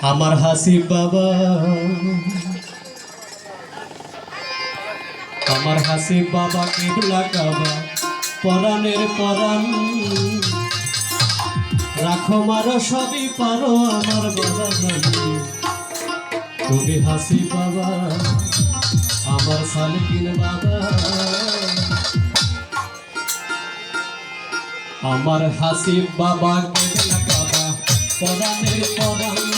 আমার হাসি বাবা। আমার হাসি বাবা কেবলা কাবা, পরাণের পরাণ। রাখো মারো সবই, পারো আমার বাবা তুমি হাসি বাবা, আমার সালকিন বাবা। আমার হাসি বাবা কেবলা কাবা, পরাণের পরাণ।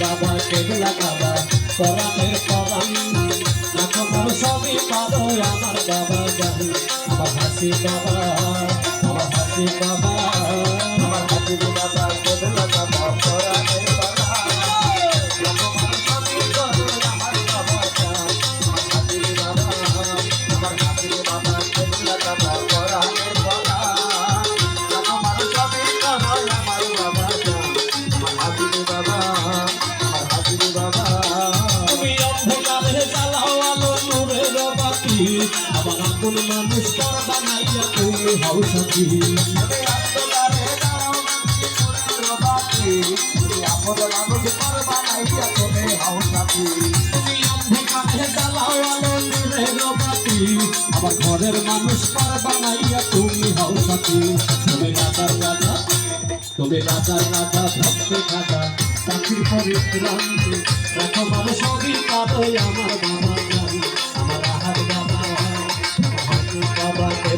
বাবা কেবলা বাবা পরাণের পরাণ রাখো মারো সবই পারো আমার বাবা জানি আমার হাসি বাবা আমার হাসি বাবা আমার হাসি বাবা বাতি আমার আপন মানুষ পর বানাইয়া তুমি হও সাথী। আপন মানুষ করবা নাইয়া তুমি হও সাথী। আমার ঘরের মানুষ পর বানাইয়া তুমি হও সাথী। তুমি রাজার রাজা, তুমি রাজার রাজা ভক্ত খাজা। চাকরির পরিত্রাণ রাখো মানুষ পারো আমার বাবা।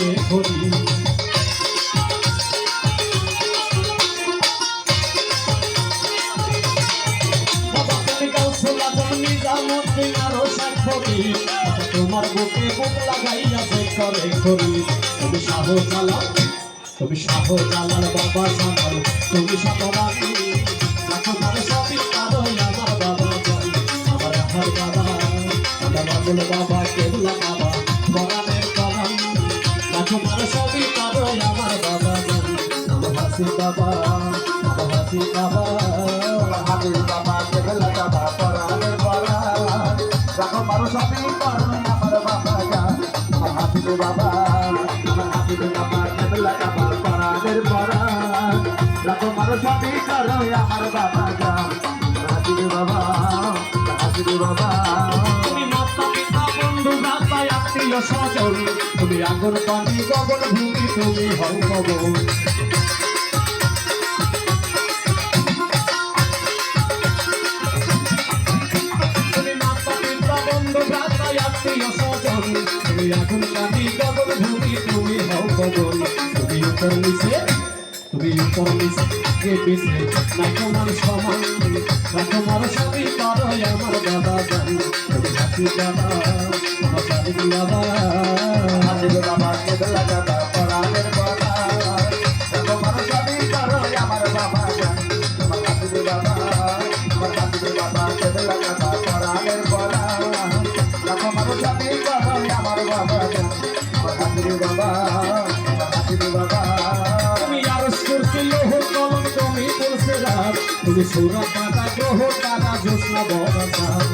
করে করি করি বাবা তোমার বুকে বুক লাগাইয়া করে করি তুমি শাহ জালাল তুমি শাহ জালাল বাবা সামাল। তুমি সাতরানি রাখো মারে সবই পারো আমার বাবা জানি। আমার বাবা আমার বাবা কেবলা বাবা। বাবা হাসি বাবা হাসি বাবা কেবলা বাবা পরাণের পরা রাখো পরা সবই করো আমার তুমি আগুন পানি, গগন, ভূমি, তুমি হও আগুন পানি গগন ভূমি তুমি হও গগন। তুমি উপর নিচে তুমি উপর নিচে কে পিছে নাই তোমার সমান না তোমার সবই পারো আমার বাবা জানি। তুমি হাসি বাবা, আমার বাবা। হাজির বাবা, কেবলা বাবা পরাণের বাবা। পরাণের বাবা হাজির বাবা। তুমি আরস করছে লোহ কলম তুমি বলছে রাত। তুমি সৌরা পাতা গ্রহ, তারা চাঁদ।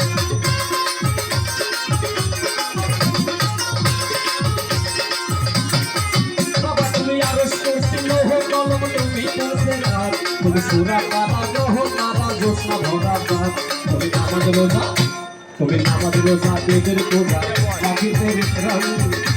বাবা, তুমি সৌরা পাতা গ্রহ, তারা জ্যোৎস্না ভরা তুমি নামাজ রোজা, তুমি নামাজ রোজা, বেদের পূজা, পাখিদের রং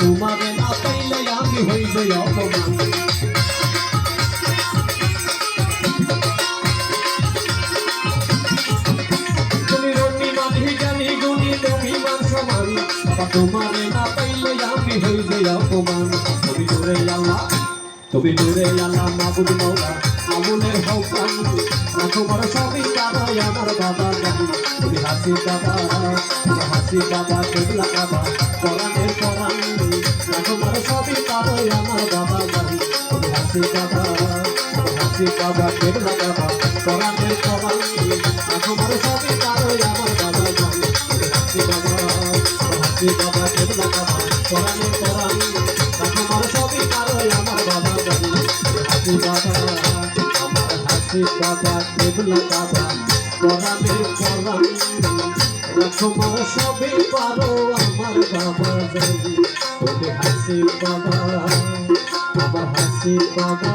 তোমাকে না পাইলে আমি হইবে অপমান। তুমি রনি মাঝি জ্ঞানী গুণী, তুমি তোমাকে না পাইলে আমি হইবে অপমান। তুমি আল্লাহ তুমি দূরে আল্লাহ মাবুদ মৌলা আবুলের হৌকান না তোমার সবই কারও আমার বাবা জানি তুমি হাসি বাবা হাসি বাবা কেবলা বাবা পরাণের পরাণ। তোমার সবই কারও আমার বাবা জানি তুমি হাসি বাবা হাসি বাবা কেবলা বাবা পরাণের পরাণ। তোমার সবই কারও আমার বাবা তুমি হাসি বাবা হাসি বাবা কেবলা বাবা পরাণের পরাণ। বাবা কেবলা বাবা পরাণ না তোমার সবই পারো আমার বাবা জানি তুমি হাসি বাবা আমার হাসি বাবা